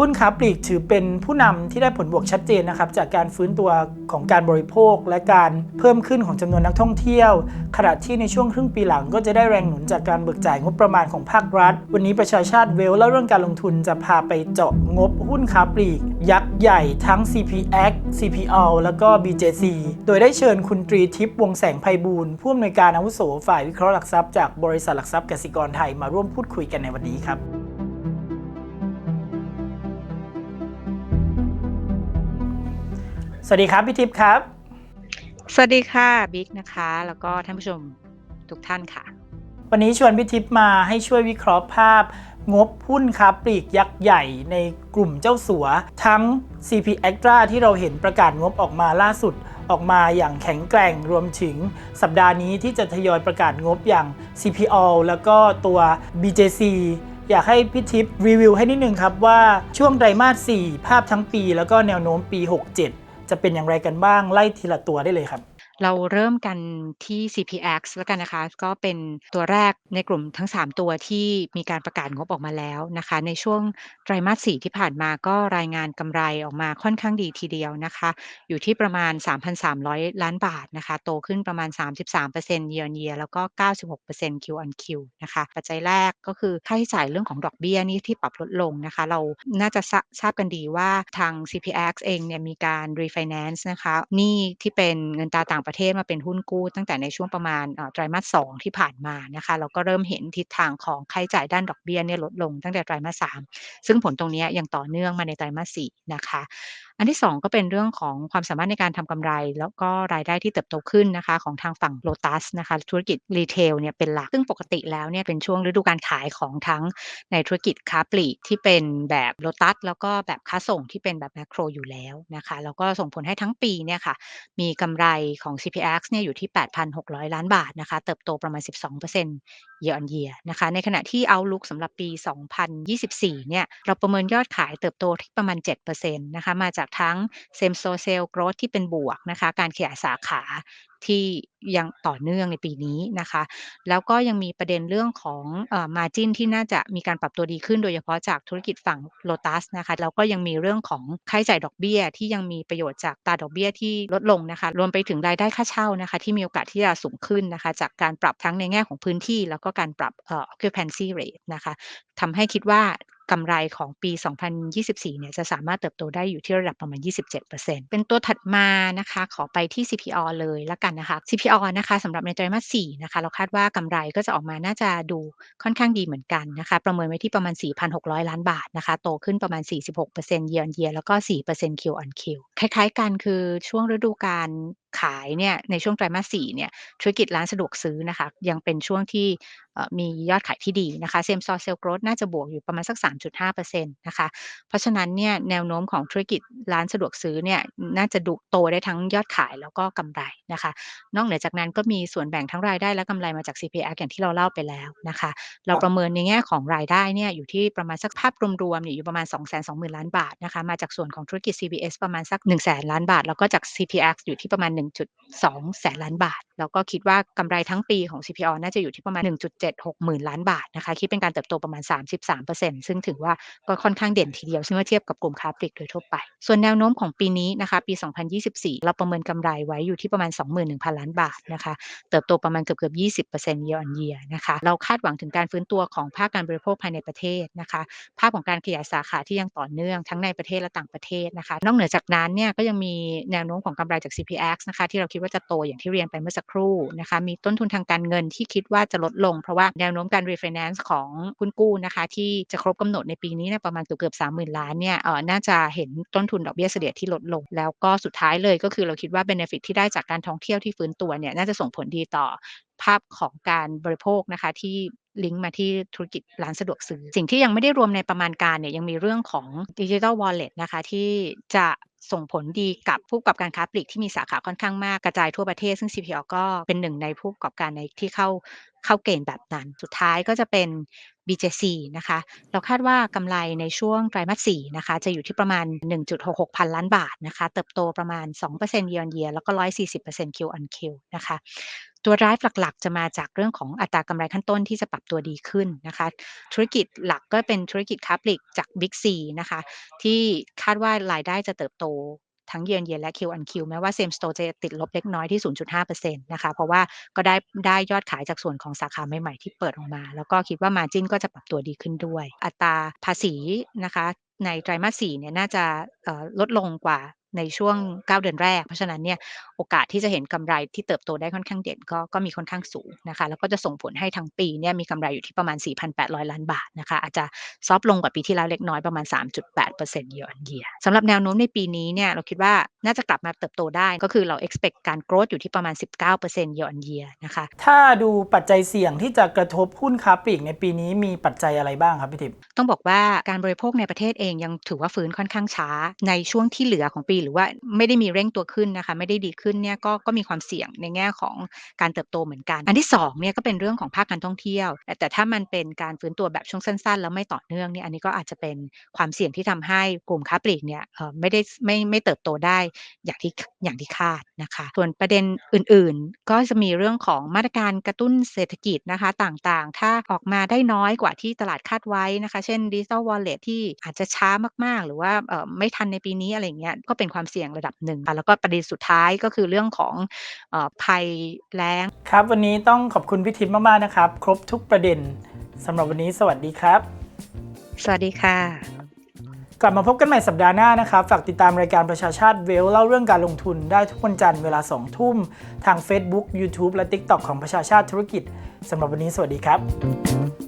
หุ้นค้าปลีกถือเป็นผู้นำที่ได้ผลบวกชัดเจนนะครับจากการฟื้นตัวของการบริโภค และการเพิ่มขึ้นของจำนวนนักท่องเที่ยว ขณะที่ในช่วงครึ่งปีหลังก็จะได้แรงหนุนจากการเบิกจ่ายงบประมาณของภาครัฐ วันนี้ประชาชาติเวลและเรื่องการลงทุนจะพาไปเจาะงบหุ้นค้าปลีก ยักษ์ใหญ่ทั้ง CPX CPO แล้วก็ BJC โดยได้เชิญคุณตรีทิพย์วงแสงไพบูลผู้อำนวยการอาวุโสฝ่ายวิเคราะห์หลักทรัพย์จากบริษัทหลักทรัพย์กสิกรไทยมาร่วมพูดคุยกันในวันนี้ครับ สวัสดีครับพี่ทิพย์ครับ สวัสดีค่ะบิ๊กนะคะ แล้วก็ท่านผู้ชมทุกท่านค่ะ วันนี้ชวนพี่ทิพย์มาให้ช่วยวิเคราะห์ภาพ งบหุ้นค้าปลีกยักษ์ใหญ่ในกลุ่มเจ้าสัว ทั้ง CP Extra ที่เราเห็นประกาศงบออกมาล่าสุดออกมาอย่างแข็งแกร่งรวมถึงสัปดาห์นี้ที่จะทยอยประกาศงบอย่าง CPO แล้วก็ตัว BJC อยากให้พี่ทิพย์รีวิวให้นิดนึงครับว่าช่วงไตรมาส 4 ภาพทั้งปี แล้วก็แนวโน้มปี 67 จะเป็นอย่างไรกันบ้างไล่ทีละตัวได้เลยครับ เราเริ่มกันที่ CPX แล้วกันนะคะ ก็เป็นตัวแรกในกลุ่มทั้ง 3 ตัวที่มีการประกาศงบออกมาแล้วนะคะ ในช่วงไตรมาส4ที่ผ่านมาก็รายงานกำไรออกมาค่อนข้างดีทีเดียวนะคะ อยู่ที่ประมาณ 3,300 ล้านบาทนะคะ โตขึ้นประมาณ 33% year on year แล้วก็ 96% Q on Q นะคะ ปัจจัยแรกก็คือค่าใช้จ่ายเรื่องของดอกเบี้ยนี่ที่ปรับลดลงนะคะ เราน่าจะทราทราบกันดีว่าทาง CPX เองเนี่ยมีการ refinance นะคะหนี้ที่เป็นเงินตราต่างประเทศมาเป็นหุ้นกู้ ตั้งแต่ในช่วงประมาณไตรมาสสองที่ผ่านมานะคะเราก็เริ่มเห็นทิศทางของค่าใช้จ่ายด้านดอกเบี้ยเนี่ยลดลงตั้งแต่ไตรมาสสามซึ่งผลตรงนี้ยังต่อเนื่องมาในไตรมาสสี่นะคะ อันที่ 2 ก็เป็นเรื่องของความสามารถในการทำกำไร แล้วก็รายได้ที่เติบโตขึ้นนะคะ ของทางฝั่ง Lotus นะคะ ธุรกิจรีเทลเนี่ยเป็นหลัก ซึ่งปกติแล้วเนี่ยเป็นช่วงฤดูการขายของทั้งในธุรกิจค้าปลีกที่เป็นแบบ Lotus แล้วก็แบบค้าส่งที่เป็นแบบแมคโครอยู่แล้วนะคะ แล้วก็ส่งผลให้ทั้งปีเนี่ยค่ะ มีกำไรของ CPX เนี่ยอยู่ที่ 8,600 ล้านบาทนะคะ เติบโตประมาณ 12% year on year นะคะ ในขณะที่ outlook สำหรับปี 2024 เนี่ย เราประเมินยอดขายเติบโตที่ประมาณ 7%นะคะ มาจากทั้ง same store sale growth ที่เป็นบวกนะคะ การขยายสาขาที่ยังต่อเนื่องในปีนี้นะคะ แล้วก็ยังมีประเด็นเรื่องของเอ่อ margin ที่น่าจะมีการปรับตัวดีขึ้นโดยเฉพาะจากธุรกิจฝั่ง Lotus นะคะ แล้วก็ยังมีเรื่องของค่าใช้จ่ายดอกเบี้ย ที่ยังมีประโยชน์จากตาดอกเบี้ยที่ลดลงนะคะ รวมไปถึงรายได้ค่าเช่านะคะ ที่มีโอกาสที่จะสูงขึ้นนะคะ จากการปรับทั้งในแง่ของพื้นที่ แล้วก็การปรับออ occupancy rate นะคะทำให้คิดว่า กำไรของปี 2024 เนี่ยจะสามารถเติบโตได้อยู่ที่ระดับประมาณ 27%เป็นตัวถัดมานะคะ ขอไปที่ CPO เลยล้วกันนะคะ CPO นะคะสำหรับในไตรมาส 4 นะคะ เราคาดว่ากำไรก็จะออกมาน่าจะดูค่อนข้างดีเหมือนกันนะคะ ประเมินไว้ที่ประมาณ 4,600 ล้านบาทนะคะ โตขึ้นประมาณ 46% year on year แล้วก็ 4% Q on Q คล้ายๆกันคือช่วงฤดูกาลขายเนี่ยในช่วงไตรมาส4เนี่ยธุรกิจร้านสะดวกซื้อนะคะยังเป็นช่วงที่มียอดขายที่ดีนะคะ same store sale growth น่าจะบวกอยู่ประมาณสัก 3.5%นะคะเพราะฉะนั้นเนี่ยแนวโน้มของธุรกิจร้านสะดวกซื้อเนี่ยน่าจะดูโตได้ทั้งยอดขายแล้วก็กำไรนะคะนอกเหนือจากนั้นก็มีส่วนแบ่งทั้งรายได้และกำไรมาจาก CPX อย่างที่เราเล่าไปแล้วนะคะเราประเมินในแง่ของรายได้เนี่ยอยู่ที่ประมาณสักภาพรวมๆเนี่ยอยู่ประมาณ 220,000 ล้านบาทนะคะมาจากส่วนของธุรกิจ CBS ประมาณสัก 100,000 ล้านบาท แล้วก็จาก CPX อยู่ที่ประมาณ1.2 แสนล้านบาท แล้วก็คิดว่ากำไรทั้งปีของ CPO น่าจะอยู่ที่ประมาณ 1.76 หมื่นล้านบาทนะคะคิดเป็นการเติบโตประมาณ 33%ซึ่งถือว่าก็ค่อนข้างเด่นทีเดียวเมื่อเทียบกับกลุ่มค้าปลีกโดยทั่วไป ส่วนแนวโน้มของปีนี้นะคะปี 2024 เราประเมินกำไรไว้อยู่ที่ประมาณ 21,000 ล้านบาทนะคะเติบโตประมาณเกือบๆ20% year on year นะคะเราคาดหวังถึงการฟื้นตัวของภาคการบริโภคภายในประเทศนะคะภาพของการขยายสาขาที่ยังต่อเนื่องทั้งในประเทศและต่างประเทศนะคะนอกเหนือจากนั้นเนี่ยก็ยังมีแนวโน้มของกำไรจาก CPX นะคะ ที่เราคิดว่าจะโตอย่างที่เรียนไปเมื่อสักครู่นะคะ มีต้นทุนทางการเงินที่คิดว่าจะลดลง เพราะว่าแนวโน้มการ refinance ของคุณกู้นะคะ ที่จะครบกำหนดในปีนี้นะประมาณเกือบสามหมื่นล้านเนี่ยเออน่าจะเห็นต้นทุนดอกเบี้ยเสลี่ยที่ลดลง แล้วก็สุดท้ายเลยก็คือเราคิดว่าเบนฟิตที่ได้จากการท่องเที่ยวที่ฟื้นตัวเนี่ยน่าจะส่งผลดีต่อ ภาพของการบริโภคนะคะที่ลิงก์มาที่ธุรกิจร้านสะดวกซื้อ สิ่งที่ยังไม่ได้รวมในประมาณการเนี่ยยังมีเรื่องของดิจิทัลวอลเล็ตนะคะที่จะส่งผลดีกับผู้ประกอบการค้าปลีกที่มีสาขาค่อนข้างมากกระจายทั่วประเทศซึ่ง CPO ก็เป็นหนึ่งในผู้ประกอบการในที่เข้าเข้าเกณฑ์แบบนั้น สุดท้ายก็จะเป็น BJC นะคะ เราคาดว่ากำไรในช่วงไตรมาส4นะคะ จะอยู่ที่ประมาณ 1.66 พันล้านบาทนะคะ เติบโตประมาณ 2% year on year แล้วก็ 140% Q on Q นะคะตัว drive หลักๆ จะมาจากเรื่องของอัตรากำไรขั้นต้นที่จะปรับตัวดีขึ้นนะคะ ธุรกิจหลักก็เป็นธุรกิจค้าปลีกจาก Big C นะคะ ที่คาดว่ารายได้จะเติบโต ทั้ง year on year และ Q on Q แม้ว่าเซมสโตจะติดลบเล็กน้อยที่ 0.5%นะคะเพราะว่าก็ได้ได้ยอดขายจากส่วนของสาขาใหม่ๆที่เปิดออกมา แล้วก็คิดว่ามาจิ้นก็จะปรับตัวดีขึ้นด้วย อัตราภาษีนะคะในไตรมาสสี่เนี่ยน่าจะลดลงกว่า ในช่วง 9 เดือนแรก เพราะฉะนั้นเนี่ยโอกาสที่จะเห็นกำไรที่เติบโตได้ค่อนข้างเด่นก็ก็มีค่อนข้างสูงนะคะ แล้วก็จะส่งผลให้ทั้งปีเนี่ยมีกำไรอยู่ที่ประมาณ 4,800 ล้านบาทนะคะ อาจจะซอฟต์ลงกว่าปีที่แล้วเล็กน้อยประมาณ 3.8% year on year สำหรับแนวโน้มในปีนี้เนี่ยเราคิดว่าน่าจะกลับมาเติบโตได้ก็คือเรา expect การ growth อยู่ที่ประมาณ 19% year on year นะคะ ถ้าดูปัจจัยเสี่ยงที่จะกระทบหุ้นค้าปลีกในปีนี้มีปัจจัยอะไรบ้างครับพี่ทิพย์ต้องบอกว่าการบริโภคในประเทศเองยังถือว่าฟื้นค่อนข้างช้าในช่วงที่เหลือของปีหรือว่าไม่ได้มีเร่งตัวขึ้นนะคะ ไม่ได้ดีขึ้นเนี่ยก็ก็มีความเสี่ยงในแง่ของการเติบโตเหมือนกัน อันที่2เนี่ยก็เป็นเรื่องของภาคการท่องเที่ยว แต่ถ้ามันเป็นการฟื้นตัวแบบช่วงสั้น ๆ แล้วไม่ต่อเนื่องเนี่ยอันนี้ก็อาจจะเป็นความเสี่ยงที่ทำให้กลุ่มค้าปลีกเนี่ยไม่ได้ไม่ไม่เติบโตได้อย่างที่อย่างที่คาดนะคะ ส่วนประเด็นอื่นๆ ก็จะมีเรื่องของมาตรการกระตุ้นเศรษฐกิจนะคะต่างๆ ถ้าออกมาได้น้อยกว่าที่ตลาดคาดไว้นะคะ เช่น Digital Wallet ที่อาจจะช้ามากๆ หรือว่าไม่ทันในปีนี้อะไรเงี้ยก็เป็นความเสี่ยงระดับหนึ่งค่ะแล้วก็ประเด็นสุดท้ายก็คือเรื่องของเอ่อภัยแล้งครับ วันนี้ต้องขอบคุณพี่ทิพย์มาก ๆ นะครับ ครบทุกประเด็นสำหรับวันนี้สวัสดีครับ สวัสดีค่ะ กลับมาพบกันใหม่สัปดาห์หน้านะครับ ฝากติดตามรายการประชาชาติเวลเล่าเรื่องการลงทุนได้ทุกวันจันทร์เวลา 2 ทุ่ม ทาง Facebook YouTube และ TikTok ของประชาชาติธุรกิจสำหรับวันนี้สวัสดีครับ